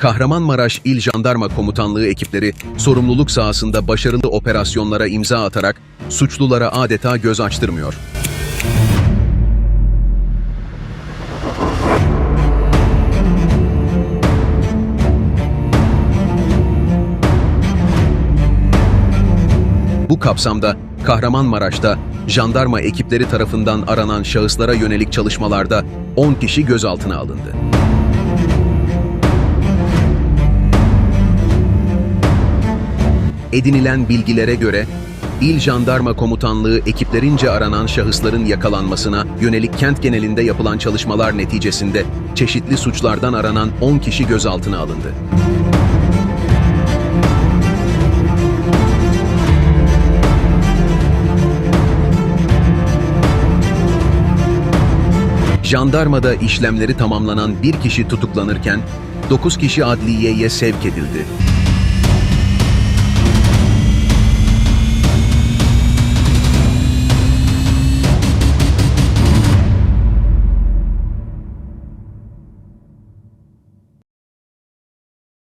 Kahramanmaraş İl Jandarma Komutanlığı ekipleri sorumluluk sahasında başarılı operasyonlara imza atarak suçlulara adeta göz açtırmıyor. Bu kapsamda Kahramanmaraş'ta jandarma ekipleri tarafından aranan şahıslara yönelik çalışmalarda 10 kişi gözaltına alındı. Edinilen bilgilere göre İl Jandarma Komutanlığı ekiplerince aranan şahısların yakalanmasına yönelik kent genelinde yapılan çalışmalar neticesinde çeşitli suçlardan aranan 10 kişi gözaltına alındı. Jandarmada işlemleri tamamlanan bir kişi tutuklanırken 9 kişi adliyeye sevk edildi.